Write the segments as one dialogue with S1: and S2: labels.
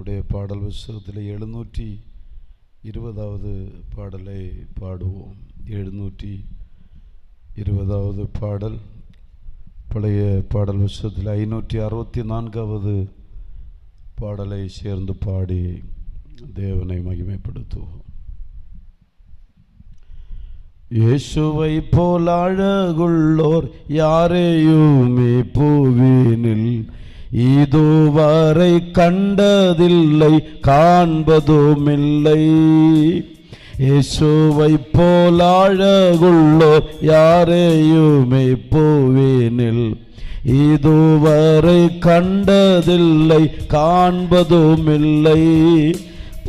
S1: நம்முடைய பாடல் புஸ்தகத்தில் எழுநூற்றி இருபதாவது பாடலை பாடுவோம். எழுநூற்றி இருபதாவது பாடல். பழைய பாடல் புஸ்தகத்தில் ஐநூற்றி அறுபத்தி நான்காவது பாடலை சேர்ந்து பாடி தேவனை மகிமைப்படுத்துவோம். இயேசுவை போல் அழகுள்ளோர் யாரையுமே பூவினில் இதுவரை கண்டதில்லை காண்பதுமில்லை. இயேசுவை போல் அழகுள்ளோ யாரையுமே பூவினில். இதுவரை கண்டதில்லை காண்பதுமில்லை.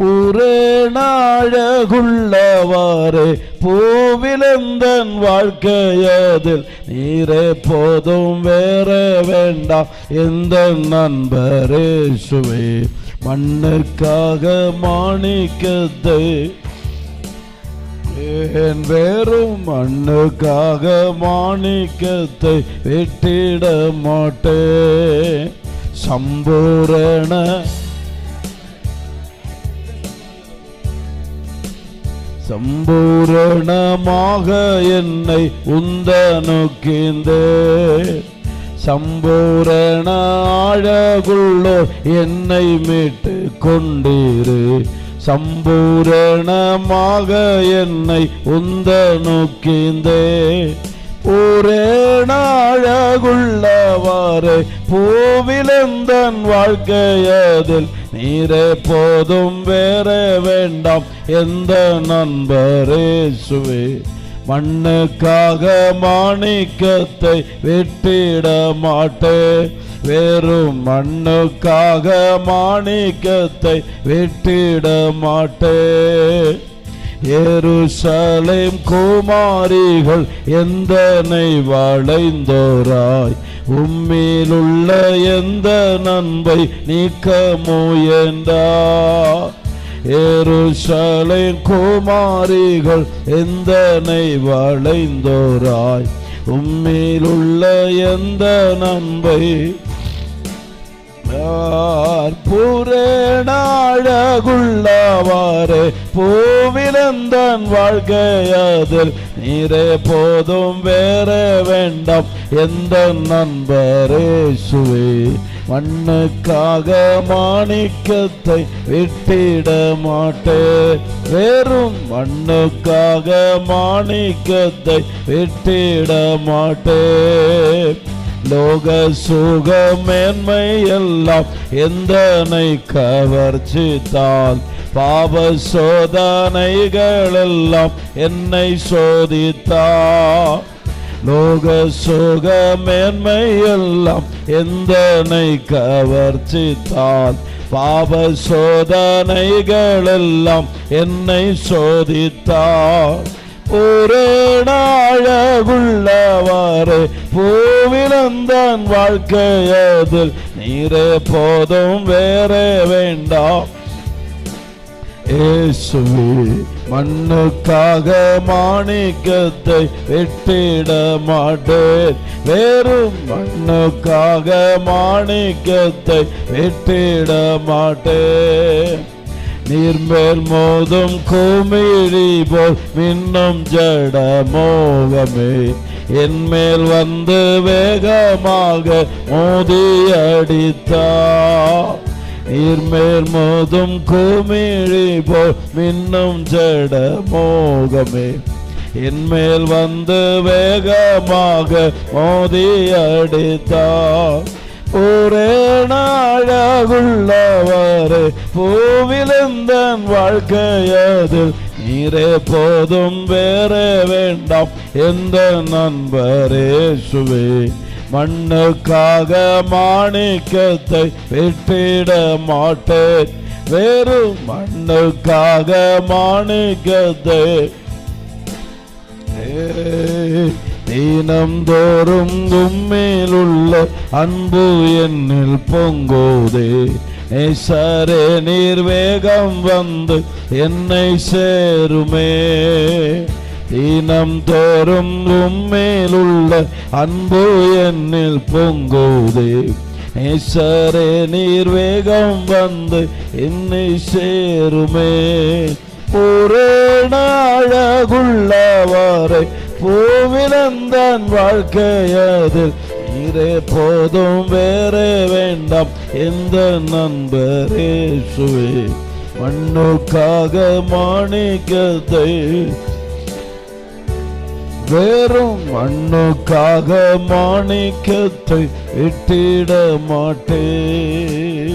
S1: பூரணாழகுள்ளவாறு பூவிலந்தன் வாழ்க்கையதில் நீரே போதும் வேற வேண்டாம். எந்த நண்பரே சுவே மண்ணுக்காக மாணிக்கத்தை. என் வேறும் மண்ணுக்காக மாணிக்கத்தை விட்டிட மாட்டேன் சம்பூரண சம்பூரணமாக என்னை உந்த நோக்கிந்தே. சம்பூரண ஆழகுள்ளோ என்னை மீட்டு கொண்டீரு சம்பூரணமாக என்னை உந்த நோக்கிந்தே. ஒரே நாழகுள்ளவாறு பூவிலந்தன் வாழ்க்கையதில் நீரே போதும் வேற வேண்டாம் எந்த நண்பரே சுவே மண்ணுக்காக மாணிக்கத்தை வெட்டிட மாட்டே. வெறும் மண்ணுக்காக மாணிக்கத்தை வெட்டிட மாட்டே. எருசலேம் குமாரிகள் எந்தனை வளைந்தோராய்? உம்மிலுள்ள எந்த நண்பை நீக்க முயன்றா? எருசலேம் குமாரிகள் எந்தனை வளைந்தோராய்? உம்மிலுள்ள எந்த நண்பை பூரணாழகுள்ளவாறு பூவிலந்தன் வாழ்க்கையதில் நீரே போதும் வேற வேண்டாம். எந்த நண்பரே சுவே மண்ணுக்காக மாணிக்கத்தை விட்டிட மாட்டேன் வெறும் மண்ணுக்காக மாணிக்கத்தை விட்டிட மாட்டேன் லோக சுகமேன்மை எல்லாம் எந்தனை கவர்ச்சித்தால் பாவ சோதனைகள் எல்லாம் என்னை சோதித்தா லோக சுகமேன்மை எல்லாம் எந்தனை கவர்ச்சித்தால் பாவ சோதனைகள் எல்லாம் என்னை சோதித்தாள் ஒரு நாழகுள்ளவாறு பூவிலந்தான் வாழ்க்கையதில் நீரே போதும் வேற வேண்டாம். இயேசுவே மண்ணுக்காக மாணிக்கத்தை வெட்டிட மாட்டேன். வெறும் மண்ணுக்காக மாணிக்கத்தை வெட்டிட மாட்டேன். நீர்மேல் மோதும் குமிழி போல் மின்னும் ஜட மோகமே என்மேல் வந்து வேகமாக மோதி அடித்தா நீர்மேல் மோதும் குமிழி போல் மின்னும் ஜட மோகமே என்மேல் வந்து வேகமாக மோதி அடித்தா ஒரே நாழகுள்ளவாறு பூவிலந்தன் வாழ்க்கையதில் நீரே போதும் வேற வேண்டாம் எந்த நண்பரே சுவே. மண்ணுக்காக மாணிக்கத்தை வெட்டிட மாட்டேன் வெறும் மண்ணுக்காக மாணிக்கத்தை. தீனம் தோறும் உம்மேலுள்ள அன்பு என்னில் பொங்கோதே. நேசரே நீர் வேகம் வந்து என்னை சேருமே. தீனம் தோறும் உம்மேலுள்ள அன்பு என்னில் பொங்கோதே. நேசரே நீர் வேகம் வந்து என்னை சேருமே. பூரணழகுள்ளவரை பூவிலந்தான் வாழ்க்கையதில் நீரே போதும் வேறே வேண்டாம். எந்த நண்பரே சுவே மண்ணுக்காக மாணிக்கத்தை வெறும் மண்ணுக்காக மாணிக்கத்தை விட்டிட மாட்டேன்.